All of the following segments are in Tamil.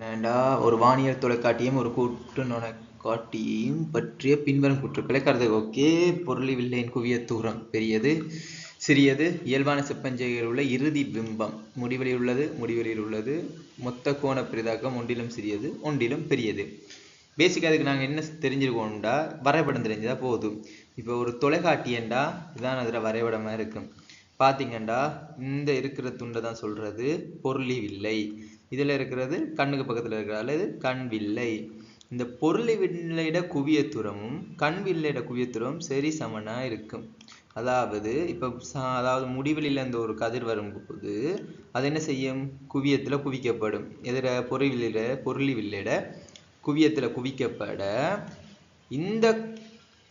வேண்டா ஒரு வானியல் தொலைக்காட்டியும் ஒரு கூட்டு நுணக்காட்டியையும் பற்றிய பின்வரும் கூற்றுக்களை கருது. ஓகே பொருளிவில்லையின் குவிய தூரம். பெரியது சிறியது இயல்பான செப்பஞ்செய்கையில் உள்ள இறுதி பிம்பம். முடிவெளியில் உள்ளது முடிவெளியில் உள்ளது. மொத்த கோண பெரிதாக்கம் ஒன்றிலும் சிறியது ஒன்றிலும் பெரியது. பேசிக்காக அதுக்கு நாங்கள் என்ன தெரிஞ்சிருக்கோம்டா? வரைபடம் தெரிஞ்சதா போதும். இப்போ ஒரு தொலைக்காட்டியண்டா இதுதான் அதில் வரைபடமாக இருக்கும் பார்த்தீங்கண்டா இந்த இருக்கிற துண்டை தான் சொல்கிறது பொருளி வில்லை இதில் இருக்கிறது கண்ணுக்கு பக்கத்தில் இருக்கிற அல்லது கண் வில்லை இந்த பொருளி வில்லையிட குவியத்துறமும் கண் வில்லையிட குவியத்துரமும் சரி சமனாக இருக்கும். அதாவது இப்போ அதாவது முடிவெளியில் அந்த ஒரு கதிர் வரும்போது அது என்ன செய்யும்? குவியத்தில் குவிக்கப்படும். எதிர பொருளில பொருளி வில்லையிட குவியத்தில் குவிக்கப்பட இந்த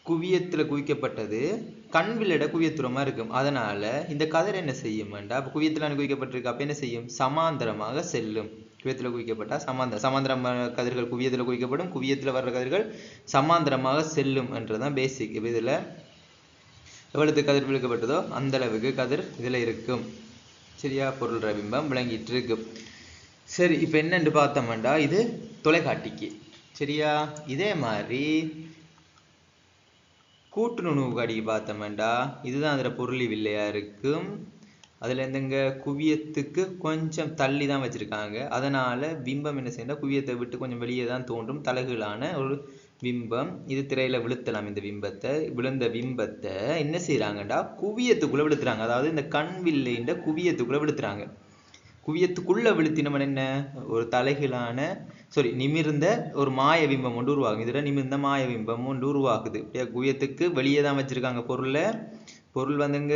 குவியத்தில் குவிக்கப்பட்டது கண் வில்லட குவியத்துரமாக இருக்கும் அதனால இந்த கதிர் என்ன செய்யும்டா அப்போ குவியத்தில் குவிக்கப்பட்டிருக்கு? அப்போ என்ன செய்யும்? சமாந்தரமாக செல்லும். குவியத்தில் குவிக்கப்பட்டா சமாந்தரம். சமாந்தரம் கதிர்கள் குவியத்தில் குவிக்கப்படும். குவியத்தில் வர்ற கதிர்கள் சமாந்தரமாக செல்லும் என்றதான் பேசிக் இப்போ இதில் எவ்வளவு கதிர் விழுக்கப்பட்டதோ அந்த அளவுக்கு கதிர் இதில் இருக்கும். சரியா? பொருள் பிம்பம் விளங்கிட்டு இருக்கு. சரி இப்போ என்னன்னு பார்த்தோம்டா இது தொலைக்காட்டிக்கு. சரியா? இதே மாதிரி கூட்டு நுணுவு காடிக்கு பார்த்தோம்டா இதுதான் அதில் பொருளி வில்லையாக இருக்கும். அதில் இருந்துங்க குவியத்துக்கு கொஞ்சம் தள்ளி தான் வச்சுருக்காங்க. அதனால் பிம்பம் என்ன செய்யணும் குவியத்தை விட்டு கொஞ்சம் வெளியே தான் தோன்றும். தலைகளான ஒரு பிம்பம். இது திரையில் விழுத்தலாம் இந்த பிம்பத்தை. விழுந்த பிம்பத்தை என்ன செய்கிறாங்கடா குவியத்துக்குள்ளே விழுத்துறாங்க. அதாவது இந்த கண் வில்லைன்ற குவியத்துக்குள்ளே விழுத்துறாங்க. குவியத்துக்குள்ளே விழுத்தினவன் என்ன? ஒரு தலைகீழான சாரி நிமிர்ந்த ஒரு மாய பிம்பம் ஒன்று உருவாகும். இதில் நிமிர்ந்த மாய பிம்பம் ஒன்று உருவாக்குது. குவியத்துக்கு வெளியே தான் வச்சுருக்காங்க பொருளை பொருள் வந்துங்க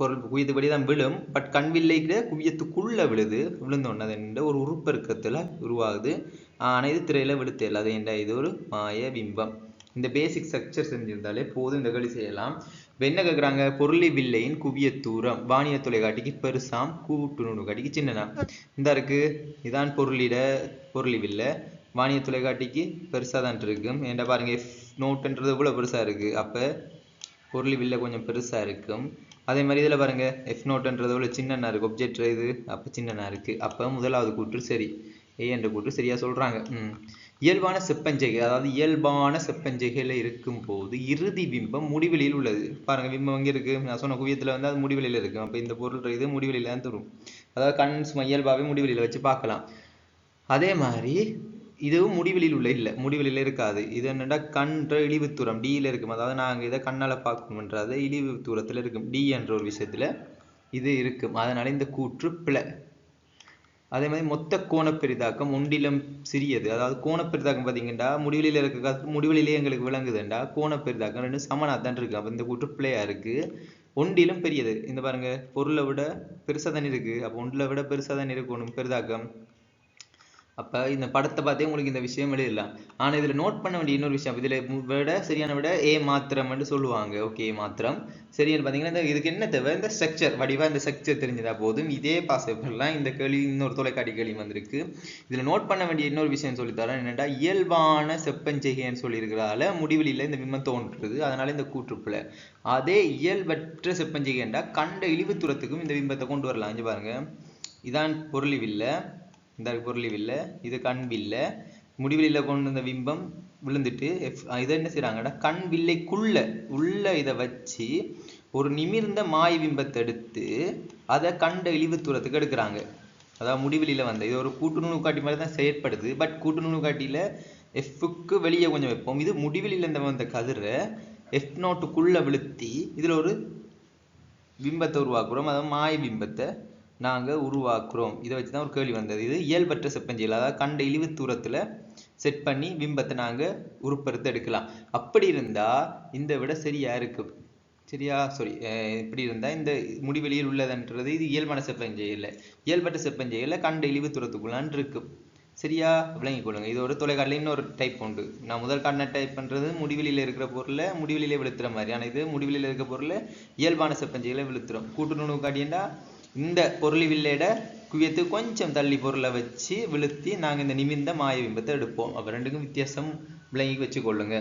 பொருள் குவியத்து வெளியே தான் விழும். பட் கண் வில்லைக்கிற குவியத்துக்குள்ளே விழுது. விழுந்தோன்னது அது ஒரு உருப்பெருக்கத்தில் உருவாகுது. ஆனால் இது திரையில் விழுத்து அது என்ற இது ஒரு மாய பிம்பம். இந்த பேசிக் ஸ்ட்ரக்சர் செஞ்சிருந்தாலே போதும் இந்த களி செய்யலாம். இப்போ என்ன கேட்குறாங்க பொருளி வில்லையின் குவிய தூரம். வானிய தொலைக்காட்டிக்கு பெருசாம் கூட்டு காட்டிக்கு சின்னனா. இந்த இருக்கு. இதான் பொருளிட பொருளி வில்லை. வானிய தொலைக்காட்டிக்கு பெருசாக தான் இருக்கும். ஏன்டா பாருங்க எஃப் நோட்டுன்றது இவ்வளோ பெருசாக இருக்குது அப்போ பொருளி வில்லை கொஞ்சம் பெருசாக இருக்கும். அதே மாதிரி இதில் பாருங்க எஃப் நோட்டுன்றது இவ்வளோ சின்னனா இருக்குது ஒப்ஜெக்ட் இது அப்போ சின்னனா இருக்குது அப்போ முதலாவது கூற்று சரி. ஏ என்ற கூற்று சரியா சொல்றாங்க. ம். இயல்பான செப்பஞ்செய்கை அதாவது இயல்பான செப்பஞ்செய்கையில் இருக்கும் போது இறுதி பிம்பம் முடிவெளியில் உள்ளது. பாருங்க பிம்பம் அங்கே இருக்கு? நான் சொன்ன குவியத்தில் வந்து அது முடிவெளியில் இருக்கும் அப்போ இந்த பொருள் இது முடிவெளியில் தான் தரும். அதாவது கண் சும்மா இயல்பாகவே முடிவெளியில் வச்சு பார்க்கலாம். அதே மாதிரி இதுவும் முடிவெளியில் உள்ள இல்லை. முடிவெளியில் இருக்காது. இது என்னென்னா கன்ற இழிவு தூரம். டியில் இருக்கும். அதாவது நாங்கள் இதை கண்ணால் பார்க்கணுன்றது இழிவு தூரத்தில் இருக்கும். டி என்ற ஒரு விஷயத்தில் இது இருக்கும். அதனால இந்த கூற்று பிழை. அதே மாதிரி மொத்த கோண பெரிதாக்கம் ஒன்றிலும் சிறியது. அதாவது கோண பெரிதாக்கம் பார்த்தீங்கன்னா முடிவெளியில் இருக்க முடிவெளியிலே எங்களுக்கு விளங்குதுண்டா கோண பெரிதாக்கம் ரெண்டு சமனாக தான் இருக்கு. அப்போ இந்த கூற்று பிள்ளையா இருக்கு. ஒன்றிலும் பெரியது. இந்த பாருங்க பொருளை விட பெருசாக தானே இருக்கு. அப்போ ஒன்றில் விட பெருசாக தானே இருக்கணும். பெரிதாக்கம். அப்போ இந்த படத்தை பார்த்தே உங்களுக்கு இந்த விஷயம் எழுதலாம் ஆனால் இதில் நோட் பண்ண வேண்டிய இன்னொரு விஷயம். இதில் விட சரியான விட ஏ மாத்திரம்னு சொல்லுவாங்க. ஓகே மாத்திரம். சரின்னு பார்த்தீங்கன்னா இந்த இதுக்கு என்ன தேவை? இந்த ஸ்ட்ரக்சர் வடிவாக இந்த ஸ்ட்ரக்சர் தெரிஞ்சதா போதும். இதே பாசிபிள்லாம் இந்த கேள்வி இன்னொரு தொலைக்காட்டி கேள்வி வந்திருக்கு. இதில் நோட் பண்ண வேண்டிய இன்னொரு விஷயம் சொல்லித்தரேன் என்னென்னா இயல்பான செப்பஞ்செய்கைன்னு சொல்லியிருக்கிறதால முடிவெளியில் இந்த பிம்பம் தோன்றுறது. அதனால இந்த கூற்றுப்புல. அதே இயல்பற்ற செப்பஞ்செய்கைண்டா கண்ட இழிவு தூரத்துக்கும் இந்த பிம்பத்தை கொண்டு வரலாம். இங்கே பாருங்க. இதான் பொருளிவில்லை இந்த பொருளிவில்லை இது கண் வில்லை. முடிவெளியில் கொண்டு வந்த பிம்பம் விழுந்துட்டு இதை என்ன செய்கிறாங்கன்னா கண் வில்லைக்குள்ள உள்ள இதை வச்சு ஒரு நிமிர்ந்த மாய பிம்பத்தை எடுத்து அதை கண்ட இழிவு தூரத்துக்கு எடுக்கிறாங்க. அதாவது முடிவெளியில் வந்த இது ஒரு கூட்டு நுணுக்காட்டி மாதிரி தான் செயற்படுது பட் கூட்டு நுணுக்காட்டியில் எஃப்க்கு வெளியே கொஞ்சம் வைப்போம். இது முடிவெளியில் இருந்த வந்த கதிரை எஃப் நோட்டுக்குள்ளே விழுத்தி இதில் ஒரு பிம்பத்தை உருவாக்குறோம். அதாவது மாய பிம்பத்தை நாங்கள் உருவாக்குறோம். இதை வச்சு தான் ஒரு கேள்வி வந்தது. இது இயல்பற்ற செப்பஞ்சியல். அதாவது கண்ட இழிவு தூரத்தில் செட் பண்ணி பிம்பத்தை நாங்கள் உருப்பெடுத்து எடுக்கலாம். அப்படி இருந்தால் இந்த விட சரியா இருக்கு? சரியா? சாரி இப்படி இருந்தால் இந்த முடிவெளியில் உள்ளதுன்றது இது இயல்பான செப்பஞ்செயல். இயல்பற்ற செப்பஞ்செயல கண்ட இழிவு தூரத்துக்குள்ளான் இருக்கு. சரியா? விளங்கிக் கொள்ளுங்க. இது ஒரு தொலைக்காட்டில் இன்னொரு டைப் உண்டு. நான் முதல் காட்டின டைப் பண்ணுறது முடிவெளியில் இருக்கிற பொருளை முடிவெளியிலே விழுத்துற மாதிரி ஆனால் இது. முடிவெளியில் இருக்கிற பொருளை இயல்பான செப்பஞ்செயலை விழுத்துறோம் கூட்டு நுணு காட்டியண்டா இந்த பொருளி வில்லையிட குவியத்து கொஞ்சம் தள்ளி பொருளை வச்சு விழுத்தி நாங்கள் இந்த நிமிர்ந்த மாய பிம்பத்தை எடுப்போம். அப்போ ரெண்டுக்கும் வித்தியாசம் விளங்கி வச்சு கொள்ளுங்க